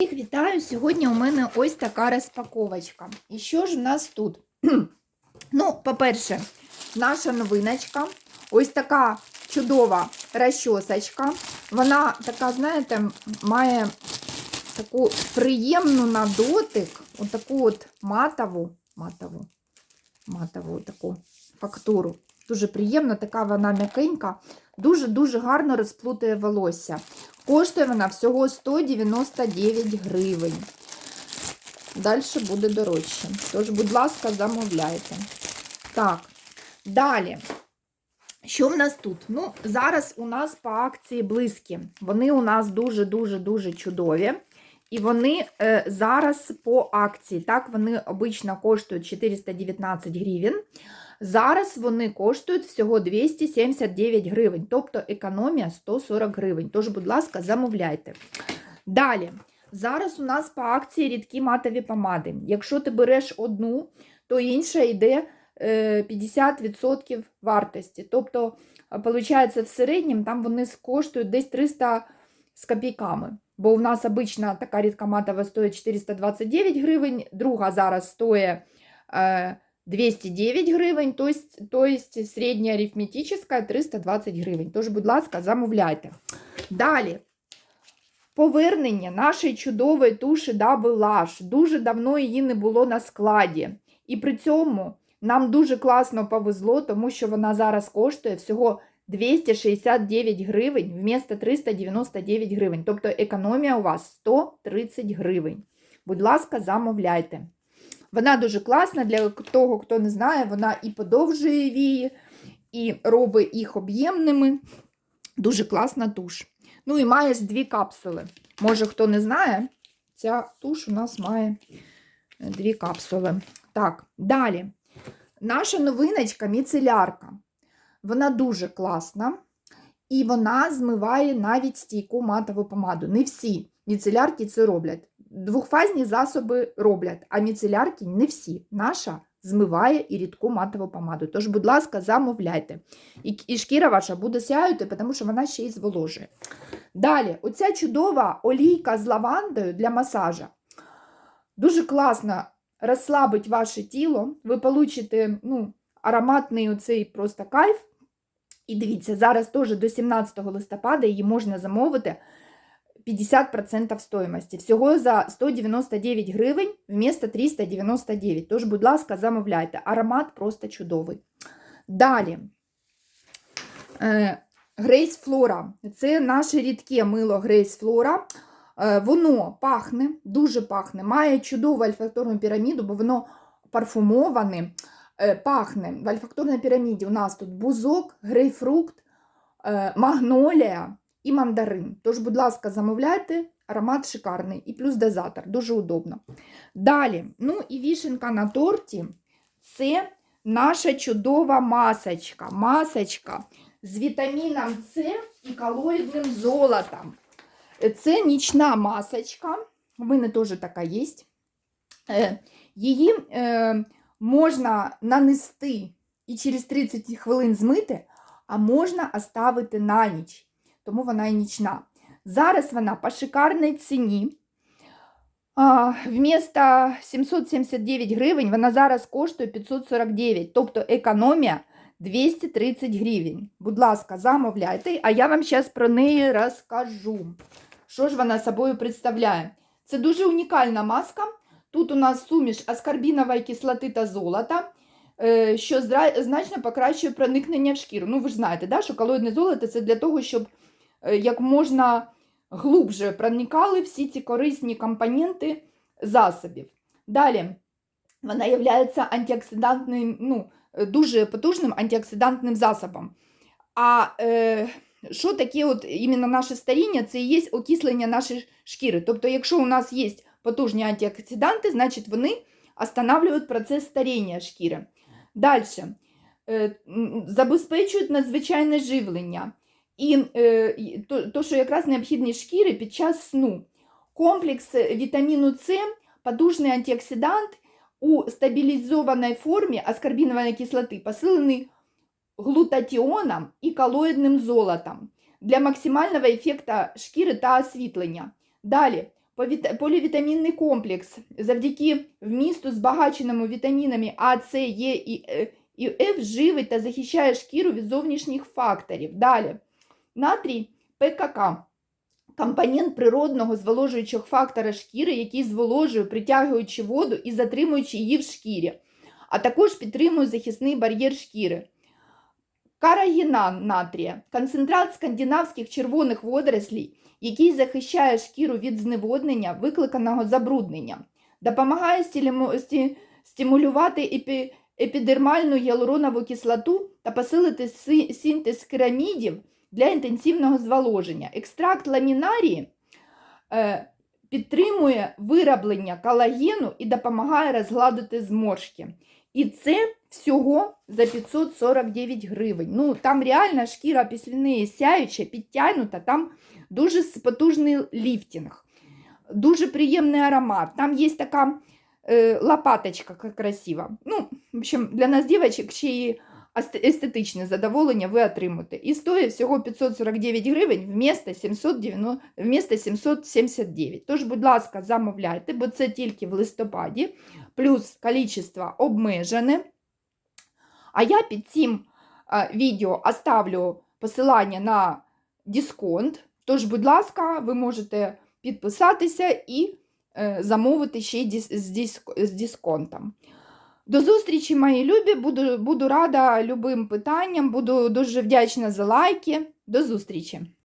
Всіх вітаю! Сьогодні у мене ось така розпаковочка. І що ж в нас тут? ну, по-перше, наша новиночка. Ось така чудова розчосочка. Вона така, знаєте, має таку приємну на дотик, отаку от матову, матову, матову таку фактуру. Дуже приємна, така вона м'якенька, дуже-дуже гарно розплутує волосся. Коштує вона всього 199 гривень. Далі буде дорожче. Тож, будь ласка, замовляйте. Так, далі. Що в нас тут? Ну, зараз у нас по акції близькі. Вони у нас дуже-дуже-дуже чудові. І вони е, зараз по акції. Так, вони обично коштують 419 гривень. Зараз вони коштують всього 279 гривень, тобто економія 140 гривень. Тож, будь ласка, замовляйте. Далі, зараз у нас по акції рідкі матові помади. Якщо ти береш одну, то інша йде е, 50% вартості. Тобто, виходить, в середньому там вони коштують десь 300 з копійками. Бо у нас обична така рідка матова стоїть 429 гривень, друга зараз стоїть. Е, 209 гривень, то есть, то есть середня арифметична 320 гривень. Тож, будь ласка, замовляйте. Далі. Повернення нашої чудової туші Double Lash. Дуже давно її не було на складі. І при цьому нам дуже класно повезло, тому що вона зараз коштує всього 269 гривень вмісто 399 гривень. Тобто економія у вас 130 гривень. Будь ласка, замовляйте. Вона дуже класна для того, хто не знає, вона і подовжує вії, і робить їх об'ємними. Дуже класна туш. Ну і маєш дві капсули. Може, хто не знає, ця туш у нас має дві капсули. Так, далі. Наша новиночка міцелярка. Вона дуже класна. І вона змиває навіть стійку матову помаду. Не всі міцелярки це роблять. Двохфазні засоби роблять, а міцелярки не всі. Наша змиває і рідку матову помаду. Тож, будь ласка, замовляйте. І, і шкіра ваша буде сяювати, тому що вона ще й зволожує. Далі, оця чудова олійка з лавандою для масажа. Дуже класно розслабить ваше тіло. Ви получите ну, ароматний оцей просто кайф. І дивіться, зараз теж до 17 листопада її можна замовити. 50% стоїмості. Всього за 199 гривень вмісто 399. Тож, будь ласка, замовляйте. Аромат просто чудовий. Далі. Грейс Флора. Це наше рідке мило Грейс Флора. Воно пахне, дуже пахне, має чудову альфакторну піраміду, бо воно парфумоване. Пахне. В альфакторній піраміді у нас тут бузок, грейпфрукт, магнолія і мандарин. Тож, будь ласка, замовляйте, аромат шикарний і плюс дозатор, дуже удобно. Далі, ну і вішенка на торті це наша чудова масочка. Масочка з вітаміном С і колоїдним золотом. Це нічна масочка, у мене теж така є. Її е, можна нанести і через 30 хвилин змити, а можна оставити на ніч тому вона і нічна. Зараз вона по шикарній ціні. Вмісто 779 гривень вона зараз коштує 549, тобто економія 230 гривень. Будь ласка, замовляйте, а я вам зараз про неї розкажу. Що ж вона собою представляє? Це дуже унікальна маска. Тут у нас суміш аскорбінової кислоти та золота, е, що значно покращує проникнення в шкіру. Ну, ви ж знаєте, да, що колоїдне золото це для того, щоб як можна глубже проникали всі ці корисні компоненти засобів. Далі, вона є антиоксидантним, ну, дуже потужним антиоксидантним засобом. А е, що таке от іменно наше старіння? Це і є окислення нашої шкіри. Тобто, якщо у нас є потужні антиоксиданти, значить вони останавливають процес старіння шкіри. Далі, е, забезпечують надзвичайне живлення. І е, то, то, що якраз необхідні шкіри під час сну. Комплекс вітаміну С, потужний антиоксидант у стабілізованій формі аскорбінової кислоти, посилений глутатіоном і колоїдним золотом для максимального ефекту шкіри та освітлення. Далі Полівітамінний комплекс завдяки вмісту збагаченому вітамінами А, С, Е Е і Ф живить та захищає шкіру від зовнішніх факторів. Далі. Натрій ПКК. Компонент природного зволожуючого фактора шкіри, який зволожує, притягуючи воду і затримуючи її в шкірі, а також підтримує захисний бар'єр шкіри. Карагінан натрія концентрат скандинавських червоних водорослій, який захищає шкіру від зневоднення, викликаного забрудненням, допомагає стимулювати епі- епідермальну гіалуронову кислоту та посилити си- синтез керамідів для інтенсивного зволоження. Екстракт ламінарії е, підтримує вироблення колагену і допомагає розгладити зморшки. І це всього за 549 гривень. Ну, там реально шкіра після сяюча, підтягнута, там дуже потужний ліфтинг, дуже приємний аромат. Там є така е, лопаточка красива. Ну, в общем, для нас, дівчаток, ще і естетичне задоволення ви отримаєте. І стоїть всього 549 гривень вмісто 790, вмісто 779. Тож, будь ласка, замовляйте, бо це тільки в листопаді, плюс кількість обмежене. А я під цим е, відео оставлю посилання на дисконт. Тож, будь ласка, ви можете підписатися і е, замовити ще з дисконтом. До зустрічі, мої любі. Буду, буду рада любим питанням, буду дуже вдячна за лайки. До зустрічі!